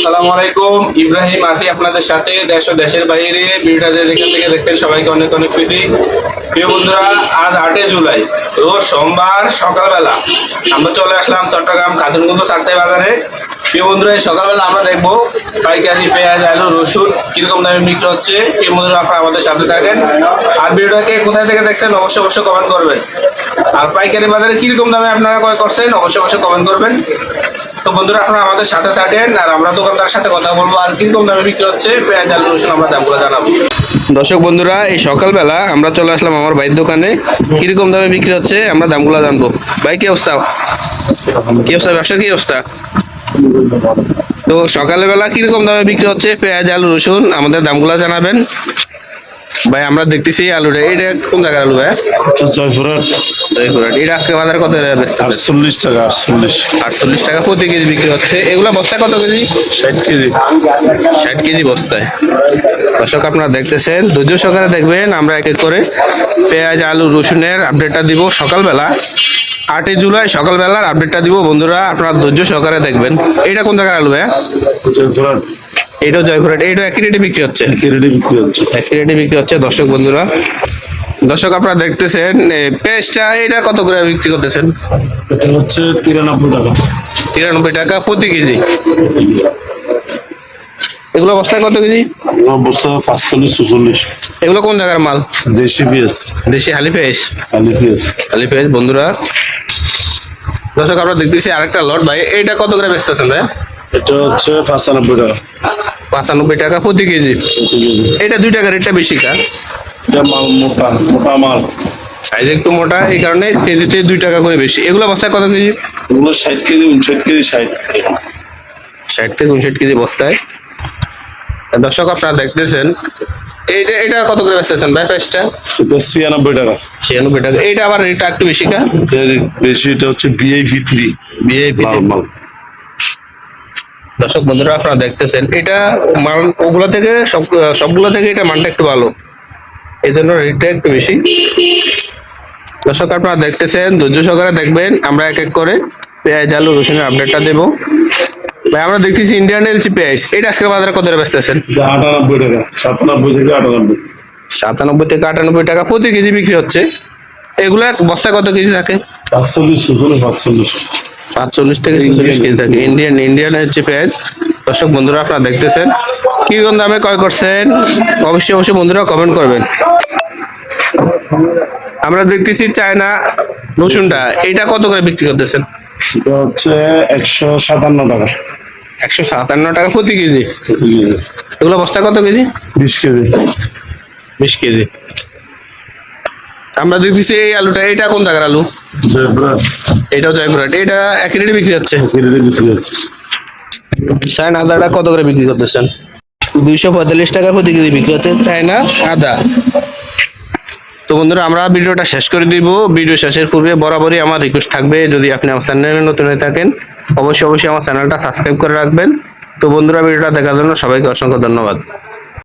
আসসালামু আলাইকুম। ইব্রাহিম, আসি আপনাদের সাথে দেশ ও দেশের বাইরে। ভিডিওটা যে থেকে দেখতেন সবাইকে অনেক অনেক প্রীতি। প্রিয় বন্ধুরা, আজ আটই জুলাই, রোজ সোমবার সকালবেলা আমরা চলে আসলাম চট্টগ্রাম খাতুনগুলো চাকতাই বাজারে। প্রিয় বন্ধুরা, এই সকালবেলা আমরা দেখব পাইকারি, পেঁয়াজ, আলু, রসুন কীরকম দামে বিক্রি হচ্ছে। প্রিয় বন্ধুরা, আপনারা আমাদের সাথে থাকেন। আর ভিডিওটাকে কোথায় থেকে দেখছেন, অবশ্যই অবশ্যই কমেন্ট করবেন। আর পাইকারি বাজারে কীরকম দামে আপনারা ক্রয় করছেন, অবশ্যই অবশ্যই কমেন্ট করবেন। তো বন্ধুরা আপনারা আমাদের সাথে থাকেন, আর আমরা দোকানদার সাথে কথা বলব। আর কীরকম দামে বিক্রি হচ্ছে পেঁয়াজ আলু রসুন আমরা দামগুলো জানাব। দর্শক বন্ধুরা, এই সকালবেলা আমরা চলে আসলাম আমার ভাইয়ের দোকানে। কীরকম দামে বিক্রি হচ্ছে, আমরা দামগুলো জানব। ভাই, কি অবস্থা? কি অবস্থা? ব্যবসার কি অবস্থা? তো সকালবেলা কীরকম দামে বিক্রি হচ্ছে, পেঁয়াজ, আলু, রসুন, আমাদের দামগুলো জানাবেন। ভাই আমরা দেখতেছি আলুটা। এটা কোন জায়গার আলু ভাই? জয়পুরহাট। জয়পুরহাট। এটা আজকে বাজারে কত? আটচল্লিশ টাকা আটচল্লিশ। আটচল্লিশ টাকা প্রতি কেজি বিক্রি হচ্ছে। এগুলা বস্তায় কত কেজি? ষাট কেজি। ষাট কেজি বস্তায়। দর্শক আপনারা দেখতেছেন ধৈর্য সহকারে দেখবেন আমরা এক এক করে পেঁয়াজ আলু রসুনের আপডেটটা দিব সকালবেলা। আটই জুলাই সকালবেলার আপডেটটা দিব। বন্ধুরা আপনারা ধৈর্য সহকারে দেখবেন। এটা কোন জায়গার আলু ভাইয়া? জয়পুরহাট। এটাও জয়পুরহাট। এইটাও একই রেটে বিক্রি হচ্ছে? কেরেডি বিক্রি হচ্ছে। একই রেটে বিক্রি হচ্ছে দর্শক বন্ধুরা। দর্শক আপনারা দেখতেছেন পেঁয়াজটা এটা কত করে বিক্রি করতেছেন? এটা হচ্ছে তিরানব্বই টাকা। তিরানব্বই টাকা প্রতি কেজি। এগুলো বস্তায় কত কেজি? অবস্থা পাঁচচল্লিশ ছচল্লিশ। এগুলো কোন জায়গার মাল? দেশি পেঁয়াজ। দেশি হালি পেঁয়াজ? আলি পেঁয়াজ। হালি পেঁয়াজ বন্ধুরা। দর্শক আমরা দেখতেছি আরেকটা লট। ভাই এইটা কত করে বেচতেছেন ভাই? এটা হচ্ছে পাঁচানব্বই টাকা। পঁচানব্বই টাকা প্রতি কেজি। এটা দুই টাকা রেটটা বেশি কা মোটা মোটা মাল। সাইজ একটু মোটা এই কারণে কেজিতে দুই টাকা করে বেশি। এগুলো বস্তায় কত কেজি? এগুলো ষাট কেজি উনষাট কেজি ষাট ষাট থেকে উনষাট কেজি বস্তায়। দর্শক আপনারা দেখতেছেন এইটা এটা কত করে বেচতেছেন ভাই প্রাইসটা ছিয়ানব্বই টাকা। ছিয়ানব্বই টাকা। এইটা আবার রেটটা একটু বেশি কা বেশি এটা হচ্ছে বিআইপি থ্রি ভিআইপি লাল মাল। দর্শক বন্ধুরা আপনারা দেখতেছেন এটা মান ওগুলো থেকে সব সবগুলো থেকে এটা মানটা একটু ভালো। এই জন্য রেটটা একটু বেশি। দর্শক আপনারা দেখতেছেন ধৈর্য সহকারে দেখবেন আমরা এক এক করে পেঁয়াজ আলু রসুনের আপডেটটা দেবো। ভাই আমরা দেখতেছি ইন্ডিয়ান এলচি পেঁয়াজ। এটা আজকে বাজারে কত বেচতেছেন? এটা আটানব্বই টাকা সাতানব্বই থেকে আটানব্বই। সাতানব্বই থেকে আটানব্বই টাকা প্রতি কেজি বিক্রি হচ্ছে। এগুলা বস্তা কত কেজি থাকে? পাঁচচল্লিশ পাঁচচল্লিশ। পাঁচচল্লিশ থেকে ছেচল্লিশ কেজি থাকে। ইন্ডিয়ান ইন্ডিয়ান হচ্ছে পেঁয়াজ দর্শক বন্ধুরা আপনারা দেখতেছেন। কি কোন দামে ক্রয় করছেন? অবশ্যই অবশ্যই বন্ধুরা কমেন্ট করবেন। আমরা দেখতেছি চায়না রসুনটা। এইটা কত করে বিক্রি করতেছেন? হচ্ছে একশো সাতান্ন টাকা। একশো সাতান্ন টাকা প্রতি প্রতি কেজি এগুলো বস্তা কত কেজি? বিশ কেজি। বিশ কেজি। আমরা দেখতেছি এই আলুটা এটা কোন জায়গার আলু? জয়পুরহাট। এটাও জয়পুরহাট। এটা এক রেটে বিক্রি হচ্ছে? কেরেডি বিক্রি হচ্ছে। চায়না আদাটা কত করে বিক্রি করতেছেন? দুইশো পঁয়তাল্লিশ টাকা প্রতি কেজি বিক্রি হচ্ছে। চায়না আদা। তো বন্ধুরা আমরা ভিডিওটা শেষ করে দিব। ভিডিও শেষের পূর্বে বরাবরই আমার রিকোয়েস্ট থাকবে যদি আপনি আমার চ্যানেলে নতুন হয়ে থাকেন অবশ্যই অবশ্যই আমার চ্যানেলটা সাবস্ক্রাইব করে রাখবেন। তো বন্ধুরা ভিডিওটা দেখার জন্য সবাইকে অসংখ্য ধন্যবাদ।